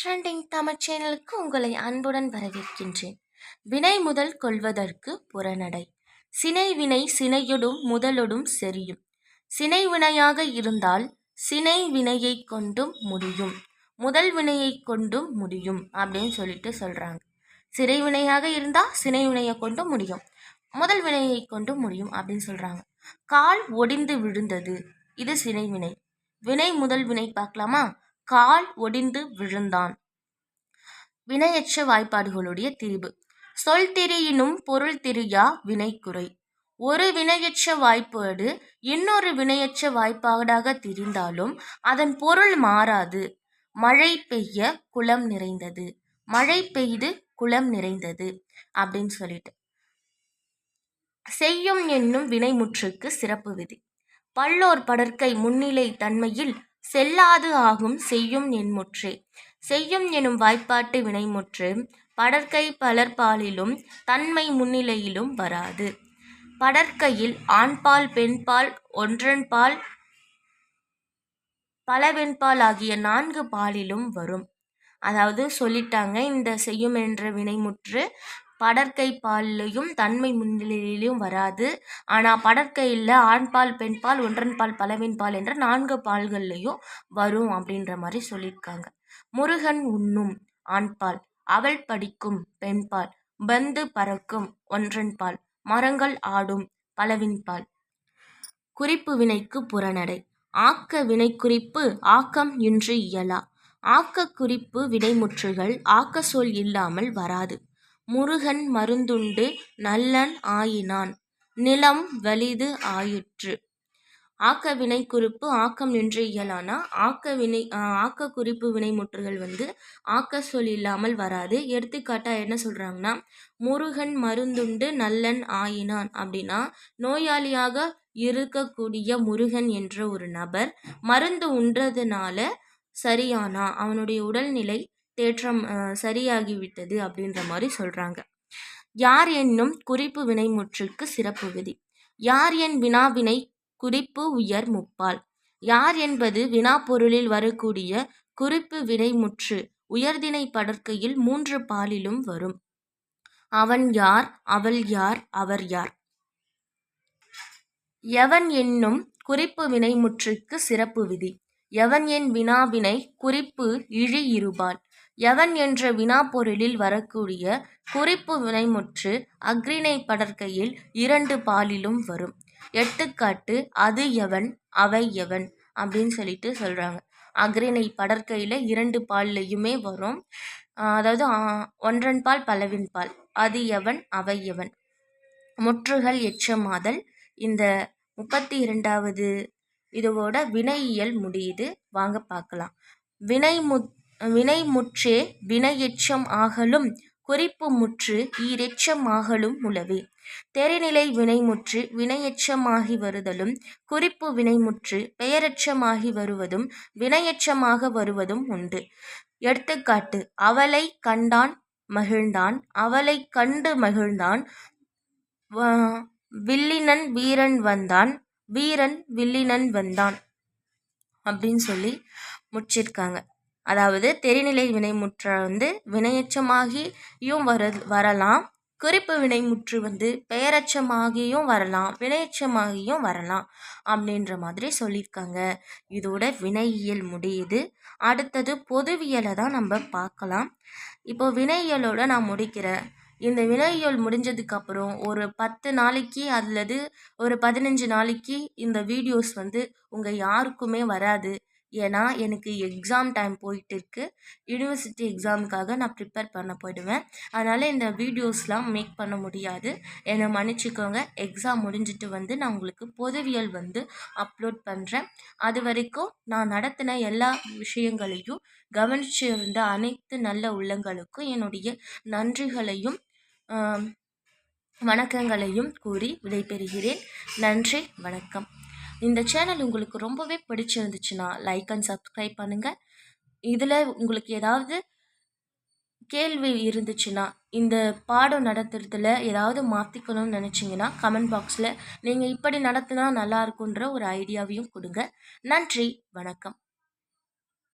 Trending Tamil சேனலுக்கு உங்களை அன்புடன் வரவேற்கின்றேன். வினை முதல் கொள்வதற்கு புறநடை. சினை வினை சினையொடும் முதலொடும் செரியும் சினை வினையாக இருந்தால் சினை வினையை கொண்டும் முடியும். முதல் வினையை கொண்டும் முடியும் அப்படின்னு சொல்லிட்டு சொல்கிறாங்க சிறை வினையாக இருந்தால் சினை வினையை கொண்டும் முடியும். முதல் வினையை கொண்டும் முடியும் அப்படின்னு சொல்கிறாங்க கால் ஒடிந்து விழுந்தது. இது சினை வினை. வினை முதல் வினை பார்க்கலாமா? கால் ஒடிந்து விழுந்தான். வினையற்ற வாய்ப்பாடுகளுடைய திரிபு. சொல் திரியினும் பொருள் திரியா வினைக்குறை. ஒரு வினையற்ற வாய்ப்பாடு இன்னொரு வினையற்ற வாய்ப்பாடாக திரிந்தாலும் அதன் பொருள் மாறாது. மழை பெய்ய குளம் நிறைந்தது. மழை பெய்து குளம் நிறைந்தது அப்படின்னு சொல்லிட்டு. செய்யும் என்னும் வினைமுற்றுக்கு சிறப்பு விதி. பல்லோர் படற்கை முன்னிலை தன்மையில் செல்லாது ஆகும் செய்யும் என்முற்றே செய்யும் எனும் வாய்ப்பாட்டு வினைமுற்று படற்கை பலர்பாலிலும் தன்மை முன்னிலையிலும் வராது. படற்கையில் ஆண்பால் பெண்பால் ஒன்றன்பால் பலவெண்பால் ஆகிய நான்கு பாலிலும் வரும். அதாவது சொல்லிட்டாங்க இந்த செய்யும் என்ற வினைமுற்று படற்கை பால்லையும் தன்மை முன்னிலையிலும் வராது. ஆனால் படற்கையில் ஆண்பால் பெண்பால் ஒன்றன்பால் பலவின்பால் என்ற நான்கு பால்கள்லையும் வரும் அப்படின்ற மாதிரி சொல்லியிருக்காங்க. முருகன் உண்ணும் ஆண்பால் அவள் படிக்கும் பெண்பால் பந்து பறக்கும் ஒன்றன் பால் மரங்கள் ஆடும் பலவின்பால் குறிப்பு வினைக்கு புறநடை ஆக்க வினைக்குறிப்பு ஆக்கம் இன்று இயலா. ஆக்க குறிப்பு வினைமுற்றுகள் ஆக்க சொல் இல்லாமல் வராது. முருகன் மருந்துண்டு நல்லன் ஆயினான். நிலம் வலிது ஆயிற்று. ஆக்க வினை குறிப்பு ஆக்கம் நின்று இயலானா? ஆக்க வினை ஆக்க குறிப்பு வினைமுற்றுகள் வந்து ஆக்க சொல் இல்லாமல் வராது. எடுத்துக்காட்டாக என்ன சொல்கிறாங்கன்னா முருகன் மருந்துண்டு நல்லன் ஆயினான் அப்படின்னா நோயாளியாக இருக்கக்கூடிய முருகன் என்ற ஒரு நபர் மருந்து உண்றதுனால சரியானா? அவனுடைய உடல்நிலை தேற்றம் சரியாகிவிட்டது அப்படின்ற மாதிரி சொல்கிறாங்க யார் என்னும் குறிப்பு வினைமுற்றுக்கு சிறப்பு விதி. யார் என் வினாவினை குறிப்பு உயர் முப்பால். யார் என்பது வினாப்பொருளில் வரக்கூடிய குறிப்பு வினைமுற்று உயர்தினை படற்கையில் மூன்று பாலிலும் வரும். அவன் யார் அவள் யார் அவர் யார்? எவன் என்னும் குறிப்பு வினைமுற்றுக்கு சிறப்பு விதி. எவன் என் வினாவினை குறிப்பு இழி இருபால். எவன் என்ற வினாப்பொருளில் வரக்கூடிய குறிப்பு வினைமுற்று அக்ரிணை படற்கையில் இரண்டு பாலிலும் வரும். எடுத்துக்காட்டு அது எவன் அவை எவன் அப்படின்னு சொல்லிட்டு சொல்கிறாங்க அக்ரிணை படற்கையில் இரண்டு பால்லையுமே வரும். அதாவது ஒன்றன் பால் பலவின் பால். அது எவன் அவை எவன் முற்றுகள் எச்சமாதல். இந்த முப்பத்தி இரண்டாவது இதுவோட வினையியல் முடியுது. வாங்க பார்க்கலாம். வினை வினைமுற்றே வினை முற்றே வினையெச்சம் ஆகலும் குறிப்பு முற்று ஈரெச்சம் ஆகலும் உளவே. தெரிநிலை வினைமுற்று வினையெச்சமாகி வருதலும் குறிப்பு வினைமுற்று பெயரச்சமாகி வருவதும் வினையெச்சமாக வருவதும் உண்டு. எடுத்துக்காட்டு அவளை கண்டான் மகிழ்ந்தான் அவளை கண்டு மகிழ்ந்தான் வில்லினன் வீரன் வந்தான் வீரன் வில்லினன் வந்தான் அப்படின்னு சொல்லி முடிச்சிருக்காங்க. அதாவது தெரிநிலை வினைமுற்ற வந்து வினையச்சமாகியும் வர வரலாம். குறிப்பு வினைமுற்று வந்து பெயரச்சமாகியும் வரலாம் வினையச்சமாகியும் வரலாம் அப்படின்ற மாதிரி சொல்லியிருக்காங்க. இதோட வினையியல் முடியுது. அடுத்தது பொதுவியலை தான் நம்ம பார்க்கலாம். இப்போ வினையியலோட நான் முடிக்கிறேன் இந்த வினையியல் முடிஞ்சதுக்கப்புறம் ஒரு பத்து நாளைக்கு அல்லது ஒரு பதினஞ்சு நாளைக்கு இந்த வீடியோஸ் வந்து உங்கள் யாருக்குமே வராது. ஏன்னா எனக்கு எக்ஸாம் டைம் போயிட்டு இருக்குது யூனிவர்சிட்டி எக்ஸாமுக்காக நான் ப்ரிப்பேர் பண்ண போயிடுவேன். அதனால் இந்த வீடியோஸ்லாம் மேக் பண்ண முடியாது. என்னை மன்னிச்சிக்கோங்க. எக்ஸாம் முடிஞ்சிட்டு வந்து நான் உங்களுக்கு பொதுவியல் வந்து அப்லோட் பண்ணுறேன் அது வரைக்கும் நான் நடத்தின எல்லா விஷயங்களையும் கவனிச்சு இருந்த அனைத்து நல்ல உள்ளங்களுக்கும் என்னுடைய நன்றிகளையும் வணக்கங்களையும் கூறி விடைபெறுகிறேன். நன்றி வணக்கம். இந்த சேனல் உங்களுக்கு ரொம்பவே பிடிச்சிருந்துச்சுன்னா லைக் அண்ட் சப்ஸ்கிரைப் பண்ணுங்கள் இதில் உங்களுக்கு ஏதாவது கேள்வி இருந்துச்சுன்னா இந்த பாடம் நடத்துறதுல ஏதாவது மாற்றிக்கணும்னு நினச்சிங்கன்னா கமெண்ட் பாக்ஸில் நீங்கள் இப்படி நடத்தினா நல்லா இருக்குன்ற ஒரு ஐடியாவையும் கொடுங்க. நன்றி வணக்கம்.